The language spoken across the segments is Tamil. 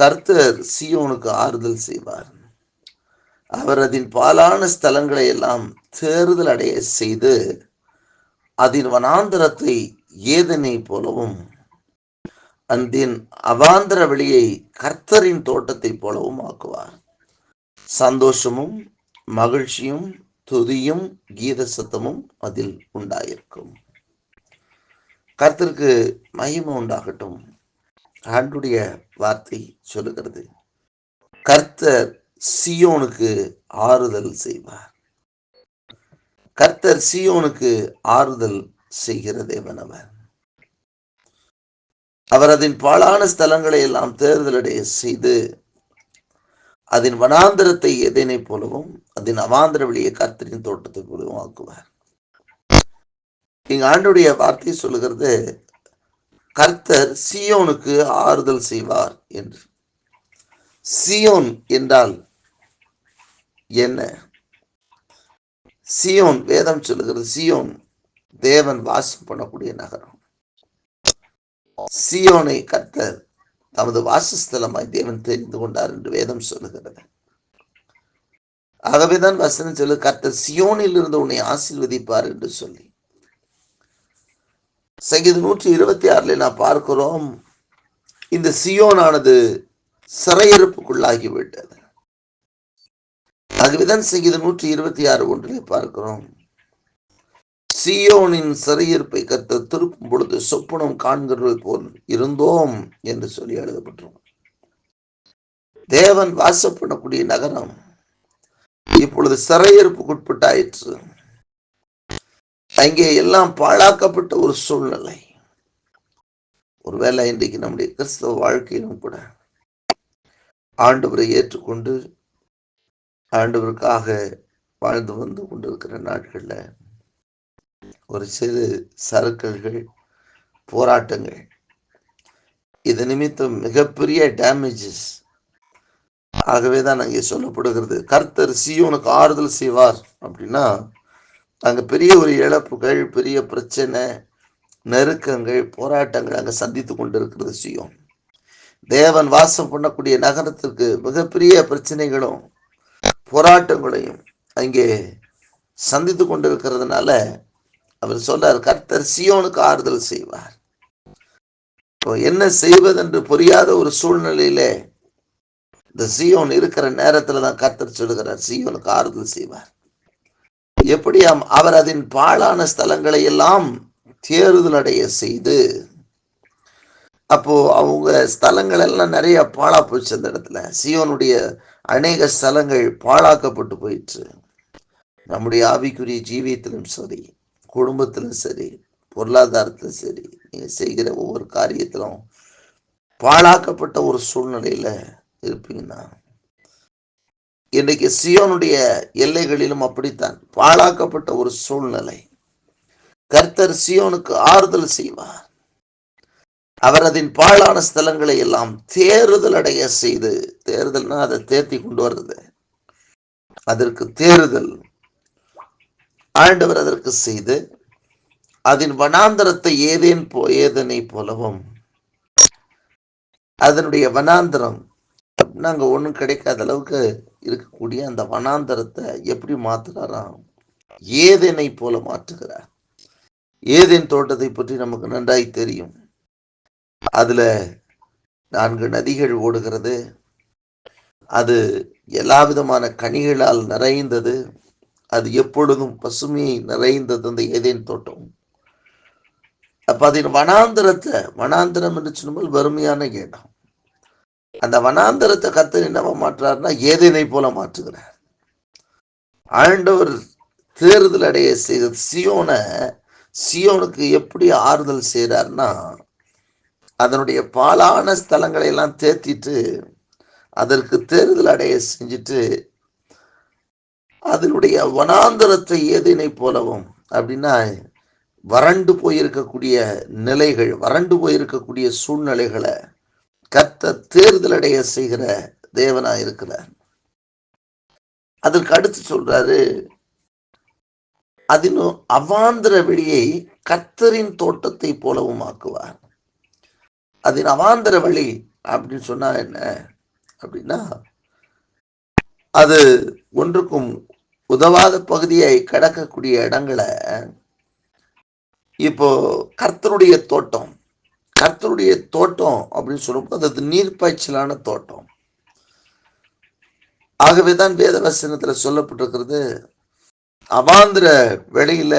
கர்த்தர் சியோனுக்கு ஆறுதல் செய்வார். அவர் அதன் பாலான ஸ்தலங்களை எல்லாம் தேறுதல் அடைய செய்து அதன் வனாந்தரத்தை ஏதனை போலவும் அந்தின் அவாந்தர வெளியை கர்த்தரின் தோட்டத்தை போலவும் ஆக்குவார். சந்தோஷமும் மகிழ்ச்சியும் துதியும் கீத சத்தமும் அதில் உண்டாயிருக்கும். கர்த்தருக்கு மகிமை உண்டாகட்டும். ஆண்டுடைய வார்த்தை சொல்லுகிறது. கர்த்தர் சியோனுக்கு ஆறுதல் செய்வார். கர்த்தர் சியோனுக்கு ஆறுதல் செய்கிற தேவன் அவர். அவர் அதன் பாழான ஸ்தலங்களை எல்லாம் தேர்தலடைய செய்து அதன் வனாந்திரத்தை எதனை போலவும் அதன் அவாந்திர வழியை கர்த்தரின் தோட்டத்தை போலவும் ஆக்குவார். இங்க ஆண்டுடைய வார்த்தை சொல்லுகிறது கர்த்தர் சியோனுக்கு ஆறுதல் செய்வார் என்று. சியோன் என்றால் என்ன? சியோன் வேதம் சொல்லுகிறது சியோன் தேவன் வாசம் பண்ணக்கூடிய நகரம். சியோனை கர்த்தர் தமது வாசஸ்தலமாய் தேவன் தெரிந்து கொண்டார் என்று வேதம் சொல்லுகிறது. ஆகவேதான் வசனம் சொல்லு கர்த்தர் சியோனில் இருந்து உன்னை ஆசீர்வதிப்பார் என்று சொல்லி. சங்கீதம் நூற்றி இருபத்தி ஆறுல நான் பார்க்கிறோம் இந்த சியோனானது சிறையிருப்புக்குள்ளாகிவிட்டது. ஆகவேதான் சங்கீதம் நூற்றி இருபத்தி ஆறு ஒன்றிலே பார்க்கிறோம். சியோனின் சிறையிருப்பை கத்த திருப்பும் பொழுது சொப்பனம் காண்கிறது போல் இருந்தோம் என்று சொல்லி எழுதப்பட்டிருக்கும். தேவன் வாசப்படக்கூடிய நகரம் இப்பொழுது சிறையிருப்புக்குட்பட்டாயிற்று. அங்கே எல்லாம் பாழாக்கப்பட்ட ஒரு சூழ்நிலை. ஒருவேளை இன்றைக்கு நம்முடைய கிறிஸ்தவ வாழ்க்கையிலும் கூட ஆண்டவரை ஏற்றுக்கொண்டு ஆண்டவருக்காக வாழ்ந்து வந்து கொண்டிருக்கிற நாட்களில் ஒரு சிறு சறுக்கல்கள் போராட்டங்கள் இது நிமித்தம் மிகப்பெரிய டேமேஜஸ் ஆகவே தான் அங்கே சொல்லப்படுகிறது கர்த்தர் சியோனுக்கு ஆறுதல் செய்வார் அப்படின்னா அங்கே பெரிய ஒரு இழப்புகள் பெரிய பிரச்சனை நெருக்கங்கள் போராட்டங்கள் அங்கே சந்தித்து கொண்டிருக்கிறது சியோன். தேவன் வாசம் பண்ணக்கூடிய நகரத்திற்கு மிகப்பெரிய பிரச்சனைகளும் போராட்டங்களையும் அங்கே சந்தித்து கொண்டிருக்கிறதுனால அவர் சொல்றார் கர்த்தர் சியோனுக்கு ஆறுதல் செய்வார். இப்போ என்ன செய்வதென்று புரியாத ஒரு சூழ்நிலையில இந்த சியோன் இருக்கிற நேரத்துல தான் கர்த்தர் சொல்லுகிறார் சியோனுக்கு ஆறுதல் செய்வார். எப்படியாம் அவர் அதன் பாழான ஸ்தலங்களை எல்லாம் தேறுதல் அடைய செய்து அப்போ அவங்க ஸ்தலங்கள் எல்லாம் நிறைய பாழா போச்சு அந்த இடத்துல. சியோனுடைய அநேக ஸ்தலங்கள் பாழாக்கப்பட்டு போயிற்று. நம்முடைய ஆவிக்குரிய ஜீவியத்திலும் சரி குடும்பத்திலும் சரி பொருளாதாரத்திலும் சரி நீங்க செய்கிற ஒவ்வொரு காரியத்திலும் பாழாக்கப்பட்ட ஒரு சூழ்நிலையில இருப்பீங்கன்னா இன்றைக்கு சியோனுடைய எல்லைகளிலும் அப்படித்தான். பாழாக்கப்பட்ட ஒரு சூழ்நிலை. கர்த்தர் சியோனுக்கு ஆறுதல் செய்வார். அவர் அதன் பாழான ஸ்தலங்களை எல்லாம் தேறுதல் அடைய செய்து தேறுதல்னா அதை தேர்த்தி கொண்டு வர்றது. அதற்கு தேறுதல் ஆண்டவர் அதற்கு செய்து அதன் வனாந்தரத்தை ஏதேன் போ ஏதனை போலவும் அதனுடைய வனாந்தரம் நாங்கள் ஒன்றும் கிடைக்காத அளவுக்கு இருக்கக்கூடிய அந்த வனாந்தரத்தை எப்படி மாற்றுறாராம் ஏதேனை போல மாற்றுகிறார்? ஏதேன் தோட்டத்தை பற்றி நமக்கு நன்றாய் தெரியும். அதில் நான்கு நதிகள் ஓடுகிறது. அது எல்லா விதமான கனிகளால் நிறைந்தது. அது எப்பொழுதும் பசுமையை நிறைந்தது அந்த ஏதேன் தோட்டம். அப்போ அதன் வனாந்திரத்தை வனாந்திரம் என்று சொன்னால் வறுமையான இடம் அந்த வனாந்திரத்தை கத்து என்னவா மாற்றுறாருன்னா ஏதேனை போல மாற்றுகிறார். ஆண்டவர் தேர்தல் அடைய செய்த சியோனை சியோனுக்கு எப்படி ஆறுதல் செய்கிறார்னா அதனுடைய பாலான ஸ்தலங்களை எல்லாம் தேத்திட்டு அதற்கு தேர்தல் அடைய செஞ்சுட்டு அதனுடைய வனாந்தரத்தை ஏதினை போலவும் அப்படின்னா வறண்டு போயிருக்கக்கூடிய நிலைகள் வறண்டு போயிருக்கக்கூடிய சூழ்நிலைகளை கத்த தேர்தல் அடைய செய்கிற தேவனா இருக்கிறார். அதற்கு அடுத்து சொல்றாரு அதிலும் அவாந்திர வெளியை கர்த்தரின் தோட்டத்தை போலவும் ஆக்குவார். அதன் அவாந்திர வழி அப்படின்னு சொன்னா என்ன? அப்படின்னா அது ஒன்றுக்கும் உதவாத பகுதியை கடக்கக்கூடிய இடங்களை இப்போ கர்த்தருடைய தோட்டம் கர்த்தருடைய தோட்டம் அப்படின்னு சொல்லும்போது அது நீர்ப்பாய்ச்சலான தோட்டம். ஆகவேதான் வேத வேதவசனத்தில் சொல்லப்பட்டிருக்கிறது அவாந்திர வெளியில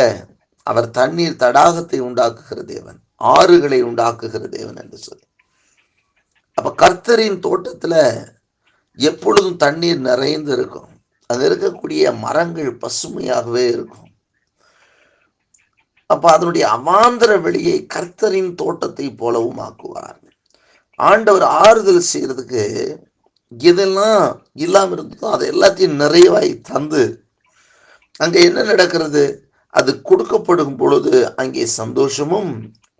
அவர் தண்ணீர் தடாகத்தை உண்டாக்குகிற தேவன் ஆறுகளை உண்டாக்குகிற தேவன் என்று சொல்லி. அப்ப கர்த்தரின் தோட்டத்துல எப்பொழுதும் தண்ணீர் நிறைந்து இருக்கும். அங்கே இருக்கக்கூடிய மரங்கள் பசுமையாகவே இருக்கும். அப்ப அதனுடைய அவாந்திர வெளியை கர்த்தரின் தோட்டத்தை போலவும் ஆக்குவார் ஆண்டவர் ஆறுதல் செய்யறதுக்கு எதெல்லாம் இல்லாமல் இருந்ததோ அதை எல்லாத்தையும் நிறைவாய் தந்து அங்கே என்ன நடக்கிறது? அது கொடுக்கப்படும் பொழுது அங்கே சந்தோஷமும்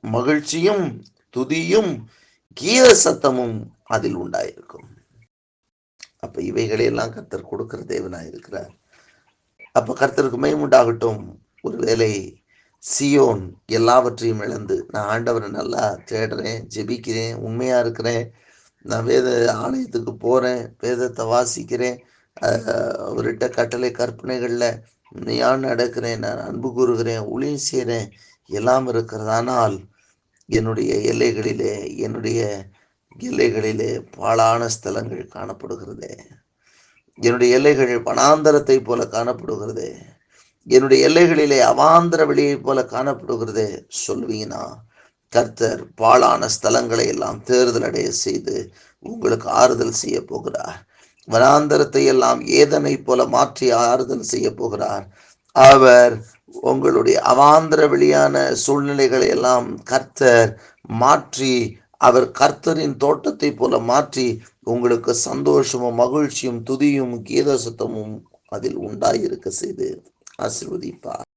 மகிழ்ச்சியும் துதியும் கீத சத்தமும் அதில் உண்டாயிருக்கும். அப்ப இவைகளையெல்லாம் கர்த்தர் கொடுக்கிற தேவனாய் இருக்கிறார். அப்ப கர்த்தருக்கு மைமுண்டாகட்டும் ஒருவேளை சியோன் எல்லாவற்றையும் இழந்து. நான் ஆண்டவரை நல்லா தேடுறேன் ஜெபிக்கிறேன் உண்மையாக இருக்கிறேன். நான் வேத ஆலயத்துக்கு போகிறேன் வேதத்தை வாசிக்கிறேன். அவர்கிட்ட கட்டளை கற்பனைகளில் உண்மையான நடக்கிறேன் நான் அன்பு கூறுகிறேன் ஒளியும் செய்கிறேன் எல்லாம் இருக்கிறது. ஆனால் என்னுடைய எல்லைகளிலே என்னுடைய எல்லைகளிலே பாழான ஸ்தலங்கள் காணப்படுகிறது. என்னுடைய எல்லைகள் வனாந்தரத்தை போல காணப்படுகிறது. என்னுடைய எல்லைகளிலே அவாந்திர வெளியை போல காணப்படுகிறது சொல்வீனா? கர்த்தர் பாழான ஸ்தலங்களை எல்லாம் தேர்தல் அடைய செய்து உங்களுக்கு ஆறுதல் செய்ய போகிறார். வனாந்தரத்தை எல்லாம் ஏதனை போல மாற்றி ஆறுதல் செய்ய போகிறார். அவர் உங்களுடைய அவாந்திர வெளியான சூழ்நிலைகளை எல்லாம் கர்த்தர் மாற்றி அவர் கர்த்தரின் தோட்டத்தை போல மாற்றி உங்களுக்கு சந்தோஷமும் மகிழ்ச்சியும் துதியும் கீத சுத்தமும் அதில் உண்டாயிருக்க செய்து ஆசிர்வதிப்பார்.